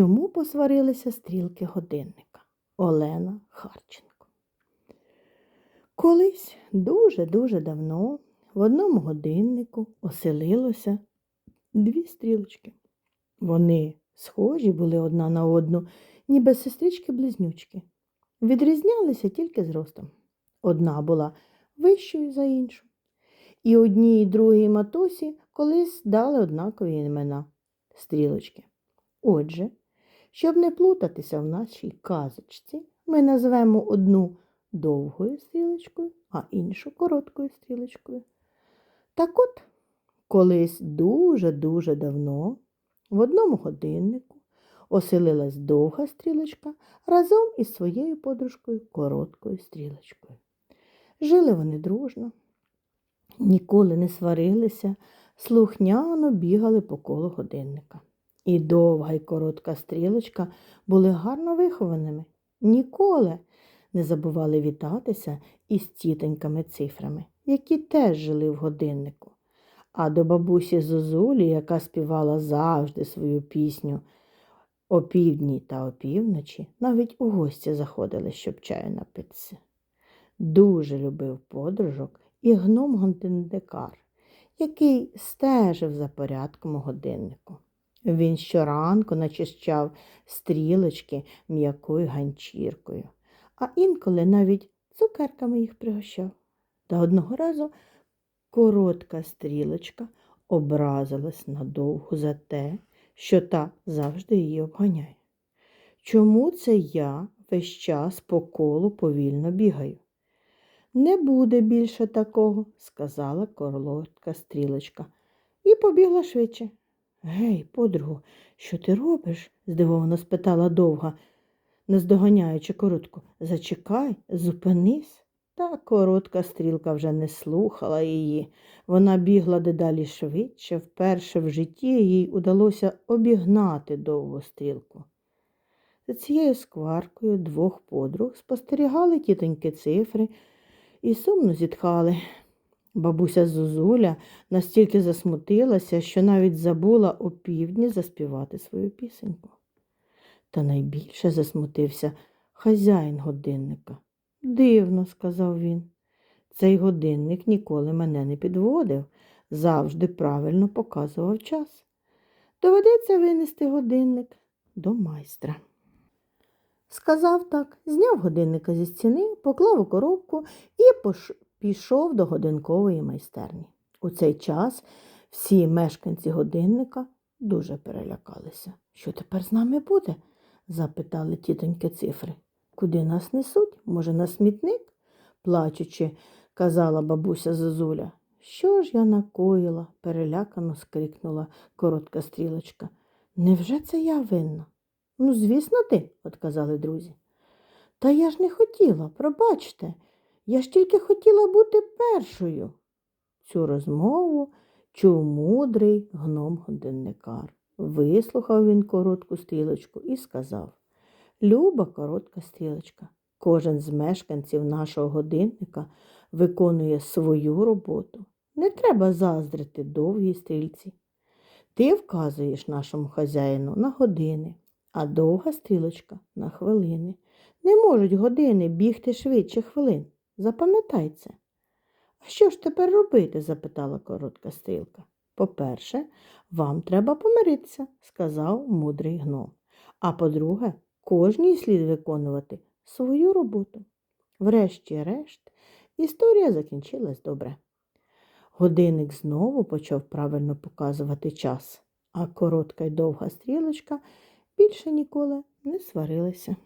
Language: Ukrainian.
Чому посварилися стрілки годинника? Олена Харченко. Колись дуже-дуже давно в одному годиннику оселилося дві стрілочки. Вони схожі були одна на одну, ніби сестрички-близнючки. Відрізнялися тільки зростом. Одна була вищою за іншу. І одній і другій матусі колись дали однакові імена стрілочки. Отже, щоб не плутатися в нашій казочці, ми назвемо одну довгою стрілочкою, а іншу короткою стрілочкою. Так от, колись дуже-дуже давно в одному годиннику оселилась довга стрілочка разом із своєю подружкою короткою стрілочкою. Жили вони дружно, ніколи не сварилися, слухняно бігали по колу годинника. І довга й коротка стрілочка були гарно вихованими. Ніколи не забували вітатися із тітоньками цифрами, які теж жили в годиннику. А до бабусі Зозулі, яка співала завжди свою пісню о півдні та опівночі, навіть у гості заходили, щоб чаю напитися. Дуже любив подружок і гном годинникар, який стежив за порядком у годиннику. Він щоранку начищав стрілочки м'якою ганчіркою, а інколи навіть цукерками їх пригощав. Та одного разу коротка стрілочка образилась надовго за те, що та завжди її обганяє. Чому це я весь час по колу повільно бігаю? Не буде більше такого, сказала коротка стрілочка, і побігла швидше. Гей, подругу, що ти робиш? здивовано спитала довга, наздоганяючи коротку. Зачекай, зупинись. Та коротка стрілка вже не слухала її. Вона бігла дедалі швидше, вперше в житті їй удалося обігнати довгу стрілку. За цією скваркою двох подруг спостерігали тітоньки цифри і сумно зітхали. Бабуся Зозуля настільки засмутилася, що навіть забула о півдні заспівати свою пісеньку. Та найбільше засмутився хазяїн годинника. Дивно, сказав він. Цей годинник ніколи мене не підводив, завжди правильно показував час. Доведеться винести годинник до майстра. Сказав так, зняв годинника зі стіни, поклав у коробку і. Пішов до годинкової майстерні. У цей час всі мешканці годинника дуже перелякалися. Що тепер з нами буде? запитали тітоньки цифри. Куди нас несуть? Може, на смітник? плачучи, казала бабуся Зозуля. Що ж я накоїла? перелякано скрикнула коротка стрілочка. Невже це я винна? Ну, звісно, ти, отказали друзі. Та я ж не хотіла, пробачте, я ж тільки хотіла бути першою. Цю розмову чув мудрий гном годинникар. Вислухав він коротку стрілочку і сказав Люба коротка стрілочка. Кожен з мешканців нашого годинника виконує свою роботу. Не треба заздрити довгій стрільці. Ти вказуєш нашому хазяїну на години, а довга стрілочка на хвилини. Не можуть години бігти швидше хвилин. Запам'ятай це. А що ж тепер робити? запитала коротка стрілка. По-перше, вам треба помиритися, сказав мудрий гном. А по-друге, кожній слід виконувати свою роботу. Врешті-решт, історія закінчилась добре. Годинник знову почав правильно показувати час, а коротка й довга стрілочка більше ніколи не сварилися.